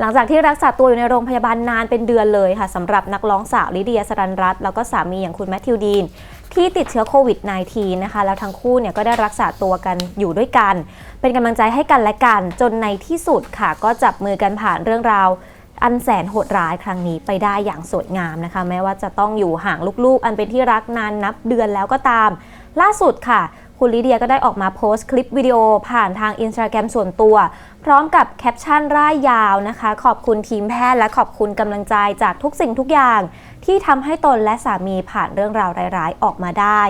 หลังจากที่รักษาตัวอยู่ในโรงพยาบาลนานเป็นเดือนเลยค่ะสำหรับนักร้องสาวลิเดียสรันรัตน์แล้วก็สามีอย่างคุณแมทธิวดีนที่ติดเชื้อโควิด -19 นะคะ แล้วทั้งคู่เนี่ยก็ได้รักษาตัวกันอยู่ด้วยกัน เป็นกำลังใจให้กันและกัน จนในที่สุดค่ะ ก็จับมือกันผ่านเรื่องราว อันแสนโหดร้ายครั้งนี้ไปได้อย่างสวยงามนะคะ แม้ว่าจะต้องอยู่ห่างลูกๆ อันเป็นที่รักนานนับเดือนแล้วก็ตาม ล่าสุดค่ะ คุณลิเดียก็ได้ออกมาโพสต์คลิปวิดีโอผ่านทางอินสตาแกรมส่วนตัว พร้อมกับแคปชั่นร่ายยาวนะคะ ขอบคุณทีมแพทย์และขอบคุณกำลังใจจากทุกสิ่งทุกอย่าง ที่ทำให้ตนและสามีผ่านเรื่องราวร้ายๆ ออกมาได้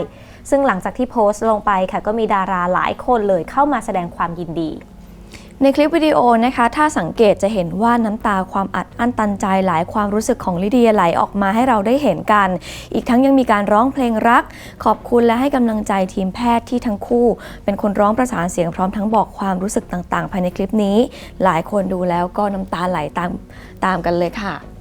ซึ่งหลังจากที่โพสต์ลงไปค่ะก็มีดาราหลายคนเลยเข้ามาแสดงความยินดี ในคลิปวิดีโอนะคะ ถ้าสังเกตจะเห็นว่าน้ำตาความอัดอั้นตันใจหลายความรู้สึกของลิเดียไหลออกมาให้เราได้เห็นกัน อีกทั้งยังมีการร้องเพลงรัก ขอบคุณและให้กำลังใจทีมแพทย์ที่ทั้งคู่ เป็นคนร้องประสานเสียงพร้อมทั้งบอกความรู้สึกต่างๆ ภายในคลิปนี้ หลายคนดูแล้วก็น้ำตาไหลตามตามกันเลยค่ะ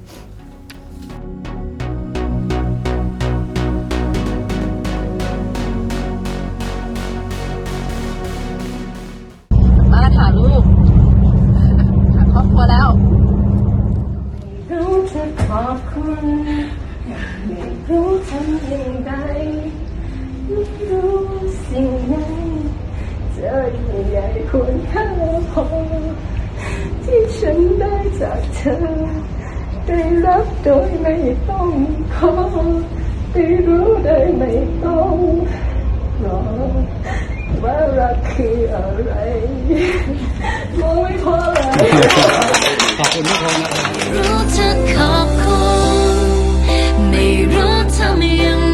มาหาลูกหาครอบครัวแล้วรู้จะขอบคุณไม่รู้ทำอย่างไรไม่รู้สิ่งไหนเจอยิ่งใหญ่ควรค่าพอที่ฉันได้จากเธอ ได้รับโดยไม่ต้องขอได้รู้โดยไม่ต้องรอ ว่ารักคืออะไรมองไม่พอเลยรู้จะขอบคุณไม่รู้ทำอย่าง